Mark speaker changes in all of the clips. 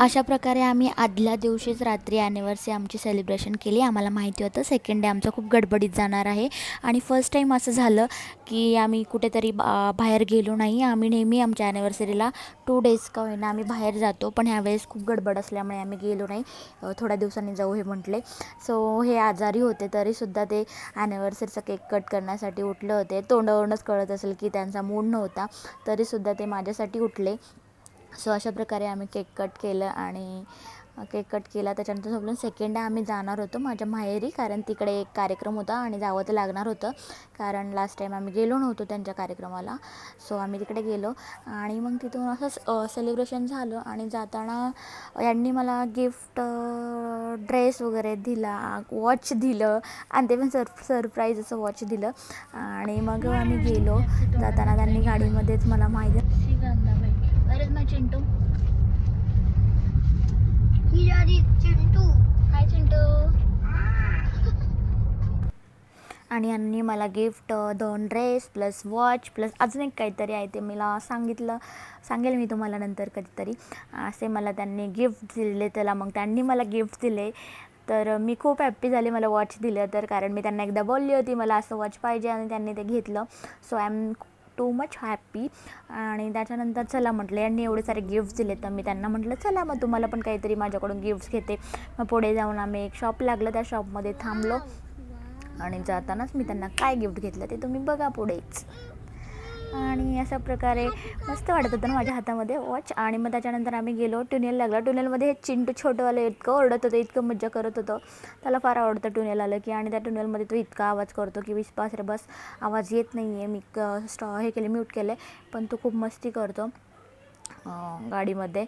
Speaker 1: अशा प्रकारे आम्ही आदल्या दिवशीच रात्री ॲनिव्हर्सरी आमची सेलिब्रेशन केली. आम्हाला माहिती होतं सेकंड डे आमचं खूप गडबडीत जाणार आहे. आणि फर्स्ट टाईम असं झालं की आम्ही कुठेतरी बा बाहेर गेलो नाही. आम्ही नेहमी आमच्या ॲनिव्हर्सरीला टू डेज का होईना आम्ही बाहेर जातो. पण ह्यावेळेस खूप गडबड असल्यामुळे आम्ही गेलो नाही. थोड्या दिवसांनी जाऊ हे म्हटले. सो हे आजारी होते तरीसुद्धा ते ॲनिव्हर्सरीचा केक कट करण्यासाठी उठले होते. तोंडावरूनच कळत असेल की त्यांचा मूड नव्हता तरीसुद्धा ते माझ्यासाठी उठले. सो अशा प्रकारे आम्ही केक कट केलं आणि केक कट केला. त्याच्यानंतर सोडून सेकंड आम्ही जाणार होतो माझ्या माहेरी कारण तिकडे एक कार्यक्रम होता आणि जावं तर लागणार होतं. कारण लास्ट टाईम आम्ही गेलो नव्हतो त्यांच्या कार्यक्रमाला. सो आम्ही तिकडे गेलो आणि मग तिथून असंच सेलिब्रेशन झालं आणि जाताना यांनी मला गिफ्ट ड्रेस वगैरे दिला वॉच दिलं. आणि ते पण सर सरप्राईज असं वॉच दिलं. आणि मग आम्ही गेलो. जाताना त्यांनी गाडीमध्येच मला माहिती Where is चिंटू. हाय चिंटू. आणि यांनी मला गिफ्ट दोन ड्रेस प्लस वॉच प्लस अजून एक काहीतरी आहे ते मला सांगितलं. सांगेल मी तुम्हाला नंतर कधीतरी. असे मला त्यांनी गिफ्ट दिले. त्याला मग त्यांनी मला गिफ्ट दिले. तर मी खूप हॅप्पी झाले मला वॉच दिलं तर. कारण मी त्यांना एकदा बोलली होती मला असं वॉच पाहिजे. आणि त्यांनी ते घेतलं. So I am too much happy आणि त्याच्यानंतर चला म्हटलं यांनी एवढे सारे गिफ्ट्स दिले तर मी त्यांना म्हटलं चला मग तुम्हाला पण काहीतरी माझ्याकडून गिफ्ट्स घेते. मग पुढे जाऊन आम्ही एक शॉप लागलं. त्या शॉपमध्ये थांबलो. आणि जातानाच मी त्यांना काय गिफ्ट घेतलं ते तुम्ही बघा पुढेच. आणि अशा प्रकारे मस्त वाटत होतं ना माझ्या हातामध्ये वॉच. आणि मग त्याच्यानंतर आम्ही गेलो ट्युनेल लागला. ट्युनेलमध्ये हे चिंटू छोटंवालं इतकं ओरडत होतं इतकं मज्जा करत होतं. त्याला फार आवडतं ट्युनेल आलं की. आणि त्या ट्युनेलमध्ये तो इतका आवाज करतो की विश्वास रे बस आवाज येत नाही आहे मी क स्टॉ हे केले म्यूट केले. पण तो खूप मस्ती करतो गाडीमध्ये.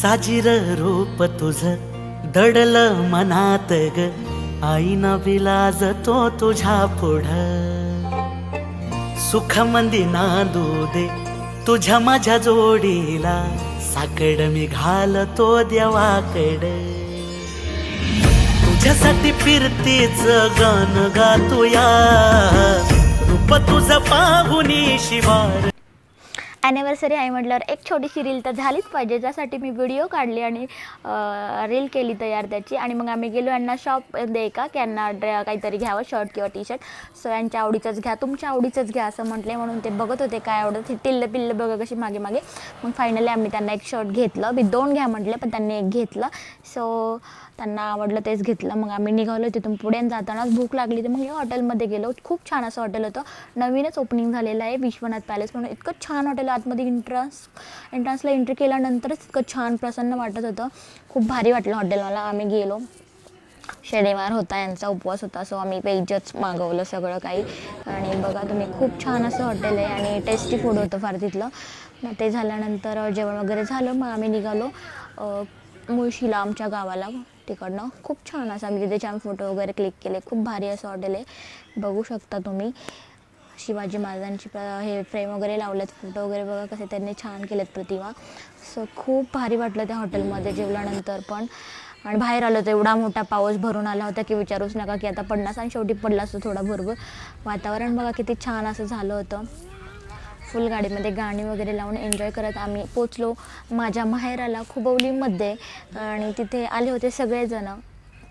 Speaker 2: साजिर रूप तुझं दडलं मनात ग. आईना विलाज तो तुझ्या पुढ. सुख मंदी नांदू दे तुझ्या माझ्या जोडीला. साकड मी घालतो देवाकड. तुझ्यासाठी फिरतीच गाण गातोया. रूप तुझं पाहुनी शिवार
Speaker 1: ॲनिव्हर्सरी आहे म्हटल्यावर एक छोटीशी रील तर झालीच पाहिजे ज्यासाठी मी व्हिडिओ काढली आणि रील केली तयार त्याची. आणि मग आम्ही गेलो यांना शॉप दे का की यांना ड्रे काहीतरी घ्यावं शर्ट किंवा टी शर्ट सो यांच्या आवडीचंच घ्या तुमच्या आवडीचंच घ्या असं म्हटले. म्हणून ते बघत होते काय आवडत. ते टिल्ल पिल्ल बघा कशी मागे मागे. मग फायनली आम्ही त्यांना एक शर्ट घेतलं. मी दोन घ्या म्हटले पण त्यांनी एक घेतलं. सो त्यांना आवडलं तेच घेतलं. मग आम्ही निघालो तिथून पुढे जातानाच भूक लागली तर मग या हॉटेलमध्ये गेलो. खूप छान असं हॉटेल होतं. नवीनच ओपनिंग झालेलं आहे. विश्वनाथ पॅलेस म्हणून इतकं छान हॉटेल आतमध्ये एंट्रन्स एंट्रन्सला एंट्री केल्यानंतरच इतकं छान प्रसन्न वाटत होतं. खूप भारी वाटलं हॉटेल मला आम्ही गेलो. शनिवार होता यांचा उपवास होता सो आम्ही वेजच मागवलं सगळं काही. आणि बघा तुम्ही खूप छान असं हॉटेल आहे आणि टेस्टी फूड होतं फार तिथलं. मग ते झाल्यानंतर जेवण वगैरे झालं मग आम्ही निघालो मुळशीला आमच्या गावाला तिकडनं. खूप छान असं आम्ही तिथे छान फोटो वगैरे क्लिक केले. खूप भारी असं हॉटेल आहे. बघू शकता तुम्ही. शिवाजी महाराजांची प्र हे फ्रेम वगैरे लावलेत फोटो वगैरे बघा कसे त्यांनी छान केलेत प्रतिमा. सो खूप भारी वाटलं त्या हॉटेलमध्ये जेवल्यानंतर पण. आणि बाहेर आलो तर एवढा मोठा पाऊस भरून आला होता की विचारूच नका की आता पडणार आणि शेवटी पडला असतो थोडा भरपूर वातावरण. बघा किती छान असं झालं होतं. फुल गाडीमध्ये गाणी वगैरे लावून एन्जॉय करत आम्ही पोचलो माझ्या माहेराला खुबवलीमध्ये आणि तिथे आले होते सगळेजणं.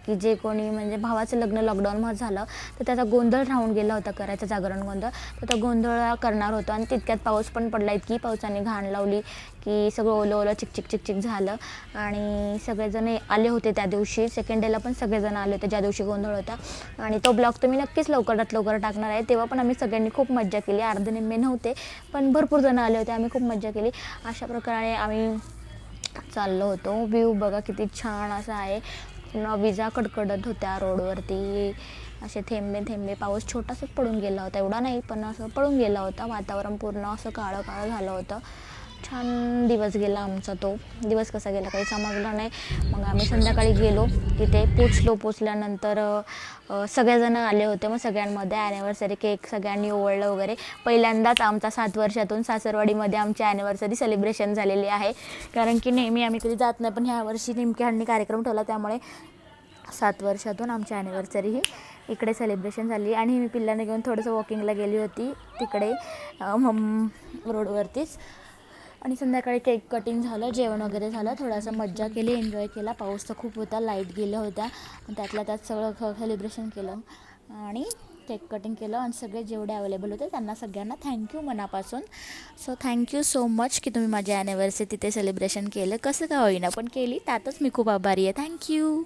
Speaker 1: की जे कोणी म्हणजे भावाचं लग्न लॉकडाऊनमध्ये झालं तर त्याचा गोंधळ राहून गेला होता करायचा जागरण गोंधळ. तर तो गोंधळ करणार होतो आणि तितक्यात पाऊस पण पडला इतकी पावसाने घाण लावली की सगळं ओलं ओलं चिकचिक चिकचिक झालं. आणि सगळेजण आले होते त्या दिवशी. सेकंड डेला पण सगळेजण आले होते ज्या दिवशी गोंधळ होता. आणि तो ब्लॉग तर मी नक्कीच लवकरात लवकर टाकणार आहे. तेव्हा पण आम्ही सगळ्यांनी खूप मज्जा केली. अर्धे निम्मे नव्हते पण भरपूर जण आले होते. आम्ही खूप मज्जा केली. अशा प्रकारे आम्ही चाललो होतो. व्ह्यू बघा किती छान असा आहे. पूर्ण विजा कडकडत होत्या रोडवरती. असे थेंबे थेंबे पाऊस छोटासाच पडून गेला होता. एवढा नाही पण असं पडून गेला होता. वातावरण पूर्ण असं काळं काळं झालं होतं. छान दिवस गेला आमचा तो. दिवस कसा गेला काही समजला नाही. मग आम्ही संध्याकाळी गेलो. तिथे पोचलो. पोचल्यानंतर सगळेजण आले होते. मग सगळ्यांमध्ये ॲनिव्हर्सरी केक सगळ्यांनी ओवळलं वगैरे. पहिल्यांदाच आमचा सात वर्षातून सासरवाडीमध्ये आमची ॲनिव्हर्सरी सेलिब्रेशन झालेली आहे. कारण की नेहमी आम्ही कधी जात नाही पण ह्या वर्षी नेमक्या कार्यक्रम ठेवला. त्यामुळे सात वर्षातून आमची ॲनिव्हर्सरी ही इकडे सेलिब्रेशन झाली. आणि मी पिल्लांना घेऊन थोडंसं वॉकिंगला गेली होती. तिकडे मम रोडवरतीच आणि संध्याकाळी केक कटिंग झालं जेवण वगैरे झालं थोडासा मज्जा केली एन्जॉय केला. पाऊस तर खूप होता लाइट गेल्या होत्या. आणि त्यातल्या त्यात सगळं ख सेलिब्रेशन केलं. आणि केक कटिंग केलं आणि सगळे जेवढे अवेलेबल होते त्यांना सगळ्यांना थँक्यू मनापासून. सो थँक्यू सो मच की तुम्ही माझ्या ॲनिव्हर्सरी तिथे सेलिब्रेशन केलं. कसं का होईना पण केली. त्यातच मी खूप आभारी आहे. थँक्यू